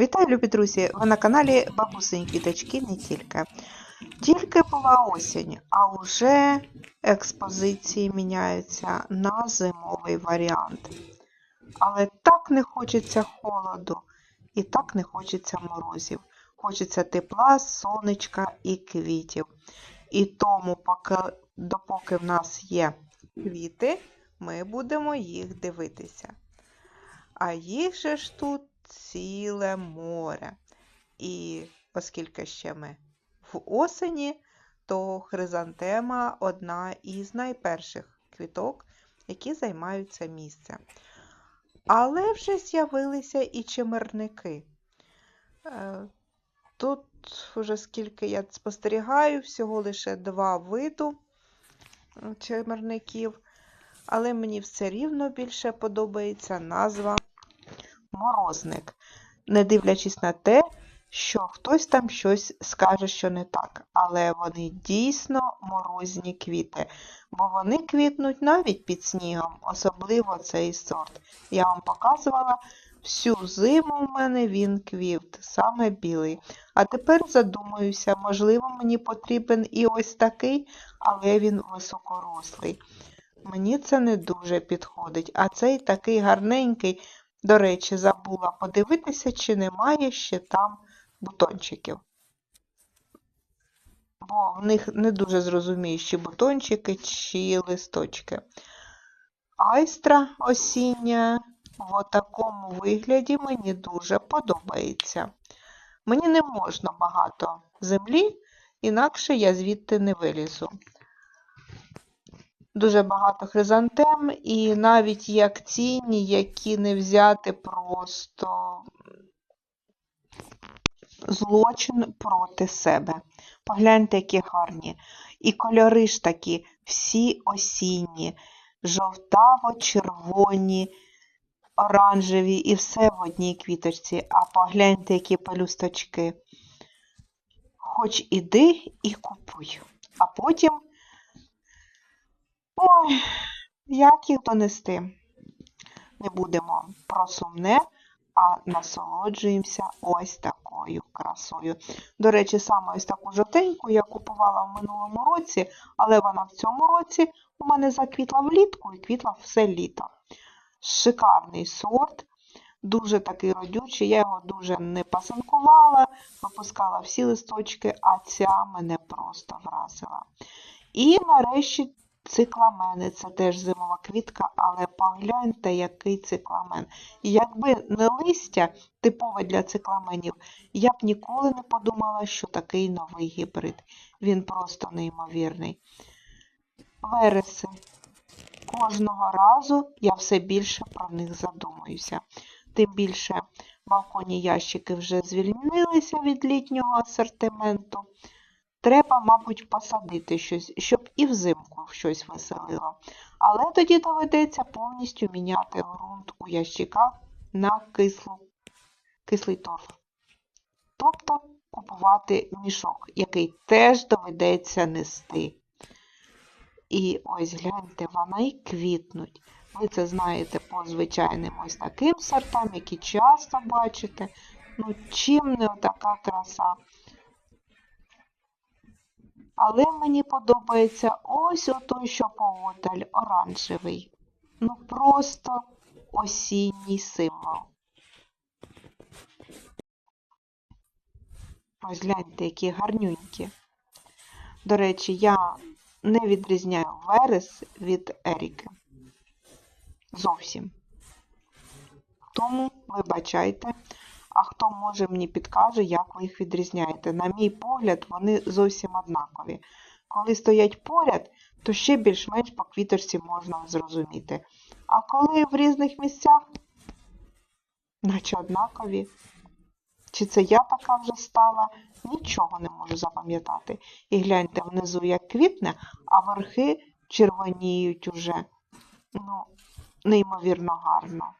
Вітаю, любі друзі! Ви на каналі Бабусині Квіточки не тільки. Тільки була осінь, а вже експозиції міняються на зимовий варіант. Але так не хочеться холоду і так не хочеться морозів. Хочеться тепла, сонечка і квітів. І тому, поки, допоки в нас є квіти, ми будемо їх дивитися. А їх же ж тут ціле море. І оскільки ще ми в осені, то хризантема одна із найперших квіток, які займають це місце. Але вже з'явилися і чимерники. Е, Тут, вже скільки я спостерігаю, всього лише два виду чимерників, але мені все рівно більше подобається назва морозник, не дивлячись на те, що хтось там щось скаже, що не так. Але вони дійсно морозні квіти, бо вони квітнуть навіть під снігом, особливо цей сорт. Я вам показувала всю зиму в мене він квіт, саме білий. А тепер задумаюся, можливо, мені потрібен і ось такий, але він високорослий. Мені це не дуже підходить, а цей такий гарненький. До речі, забула подивитися, чи немає ще там бутончиків. Бо в них не дуже зрозумієш, чи бутончики, чи листочки. Айстра осіння в такому вигляді мені дуже подобається. Мені не можна багато землі, інакше я звідти не вилізу. Дуже багато хризантем, і навіть є акційні, які не взяти просто злочин проти себе. Погляньте, які гарні. І кольори ж такі, всі осінні, жовтаво-червоні, оранжеві і все в одній квіточці. А погляньте, які пелюсточки. Хоч іди і купуй, а потім. Ой, як їх донести? Не будемо про сумне, а насолоджуємося ось такою красою. До речі, саме ось таку жовтеньку я купувала в минулому році, але вона в цьому році у мене заквітла влітку і квітла все літо. Шикарний сорт, дуже такий родючий, я його дуже не пасанкувала, випускала всі листочки, а ця мене просто вразила. І нарешті цикламени. Це теж зимова квітка, але погляньте, який цикламен. І якби не листя, типове для цикламенів, я б ніколи не подумала, що такий новий гібрид. Він просто неймовірний. Вереси. Кожного разу я все більше про них задумуюся. Тим більше балконні ящики вже звільнилися від літнього асортименту. Треба, мабуть, посадити щось, щоб і взимку щось веселило. Але тоді доведеться повністю міняти ґрунт у ящиках на кислу, кислий торф. Тобто купувати мішок, який теж доведеться нести. І ось гляньте, вони й квітнуть. Ви це знаєте по звичайним ось таким сортам, які часто бачите. Ну, чим не така краса. Але мені подобається ось отой, що поодаль, оранжевий. Ну, просто осінній символ. Ось гляньте, які гарнюнькі. До речі, я не відрізняю верес від Еріки. Зовсім. Тому, вибачайте, а хто може мені підкаже, як ви їх відрізняєте. На мій погляд, вони зовсім однакові. Коли стоять поряд, то ще більш-менш по квіточці можна зрозуміти. А коли в різних місцях, наче однакові. Чи це я така вже стала, нічого не можу запам'ятати. І гляньте внизу, як квітне, а верхи червоніють уже. Ну, неймовірно гарно.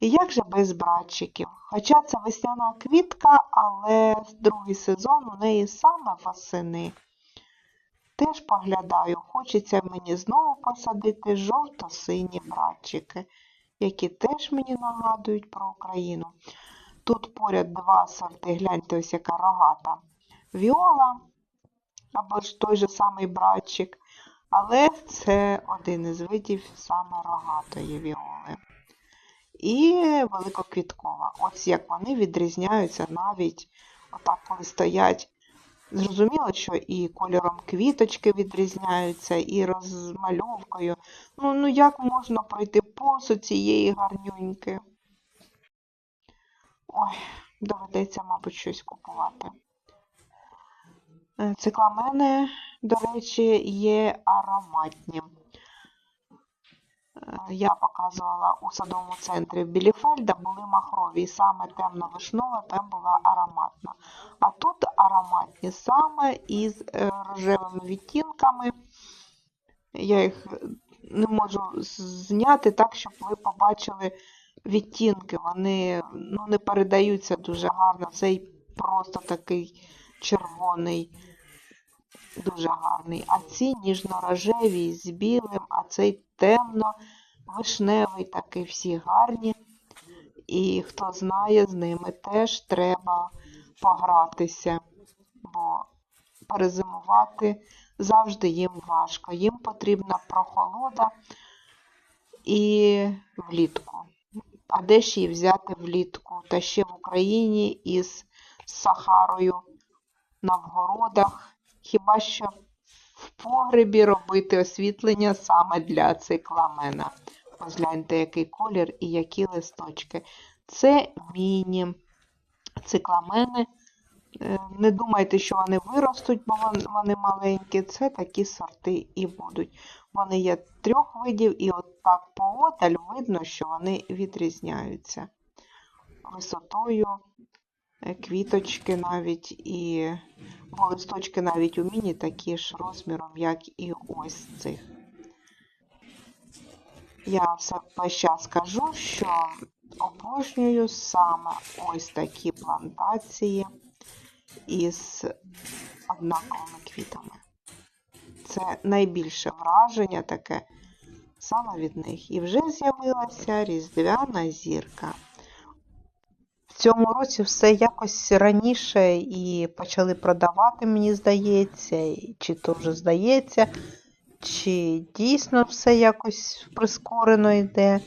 І як же без братчиків? Хоча це весняна квітка, але другий сезон у неї саме восени. Теж поглядаю, хочеться мені знову посадити жовто-сині братчики. які теж мені нагадують про Україну. Тут поряд два сорти, гляньте, ось яка рогата. Віола, або ж той же самий братчик, але це один із видів саме рогатої віоли. І великоквіткова. Ось як вони відрізняються навіть отак, коли стоять. Зрозуміло, що і кольором квіточки відрізняються, і розмальовкою. Ну, ну як можна пройти повз цієї гарнюньки? Ой, доведеться, мабуть, щось купувати. Е, Цикламени, до речі, є ароматні. Е, Я показувала у садовому центрі Біліфельда були махрові, і саме темно-вишнова там була ароматна. А тут ароматні саме із е, рожевими відтінками. Я їх не можу зняти так, щоб ви побачили відтінки. Вони ну, не передаються дуже гарно. Цей просто такий червоний, дуже гарний. А ці ніжно-рожеві з білим, а цей темно-вишневий, такий всі гарні. І хто знає, з ними теж треба погратися, бо перезимувати завжди їм важко. Їм потрібна прохолода і влітку. А де ж її взяти влітку? Та ще в Україні із Сахарою на вгородах. Хіба що погребі робити освітлення саме для цикламена. Ось гляньте, який колір і які листочки. Це міні цикламени. Е, Не думайте, що вони виростуть, бо вони маленькі. Це такі сорти і будуть. Вони є трьох видів, і от так поодаль видно, що вони відрізняються висотою, квіточки навіть, і листочки навіть у міні такі ж розміром, як і ось цих. Я все час кажу, що обожнюю саме ось такі плантації із однаковими квітами. Це найбільше враження таке саме від них. І вже з'явилася різдвяна зірка. Цьому році все якось раніше і почали продавати, мені здається, чи то вже здається, чи дійсно все якось прискорено йде,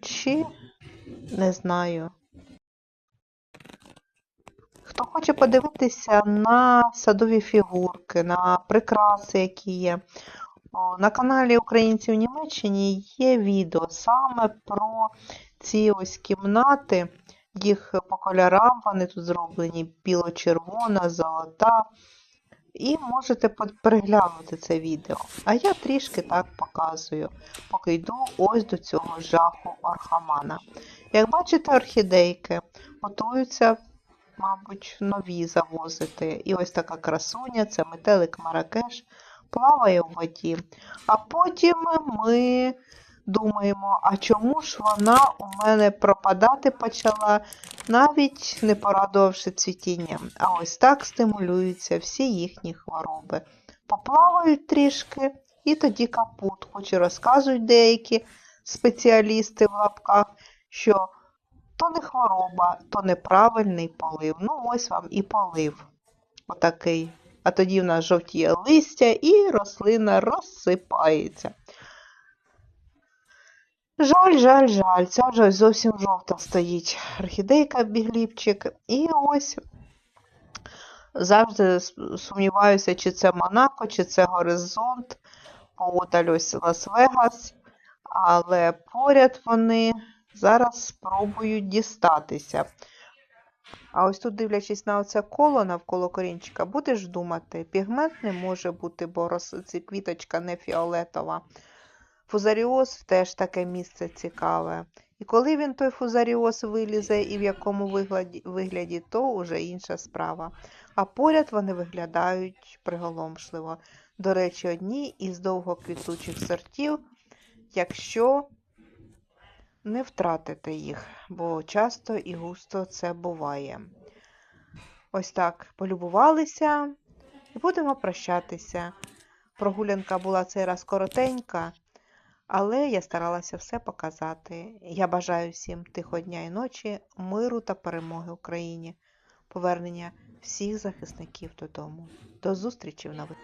чи не знаю. Хто хоче подивитися на садові фігурки, на прикраси, які є. На каналі Українці в Німеччині є відео саме про ці ось кімнати. Їх по кольорам вони тут зроблені біло-червона, золота. І можете переглянути це відео. А я трішки так показую, поки йду ось до цього жаху орхамана. Як бачите, орхідейки готуються мабуть, нові завозити. І ось така красуня, це метелик Маракеш, плаває у воді. А потім ми думаємо, а чому ж вона у мене пропадати почала, навіть не порадувавши цвітінням. А ось так стимулюються всі їхні хвороби. Поплавають трішки і тоді капут, хоч і розказують деякі спеціалісти в лапках, що то не хвороба, то неправильний полив. Ну, ось вам і полив. Отакий. А тоді в нас жовтіє листя і рослина розсипається. Жаль, жаль, жаль. Ця вже зовсім жовта стоїть орхідейка бігліпчик. І ось завжди сумніваюся, чи це Монако, чи це Горизонт, поодаль ось Лас-Вегас. Але поряд вони зараз спробують дістатися. А ось тут, дивлячись на оце коло навколо корінчика, будеш думати, пігмент не може бути, бо ці квіточка не фіолетова. Фузаріоз теж таке місце цікаве. І коли він той фузаріоз вилізе і в якому вигляді, вигляді то вже інша справа. А поряд вони виглядають приголомшливо. До речі, одні із довгоквітучих сортів, якщо не втратити їх, бо часто і густо це буває. Ось так полюбувалися і будемо прощатися. Прогулянка була цей раз коротенька, Але я старалася все показати. Я бажаю всім тихого дня і ночі, миру та перемоги Україні, повернення всіх захисників додому. До зустрічі в нових.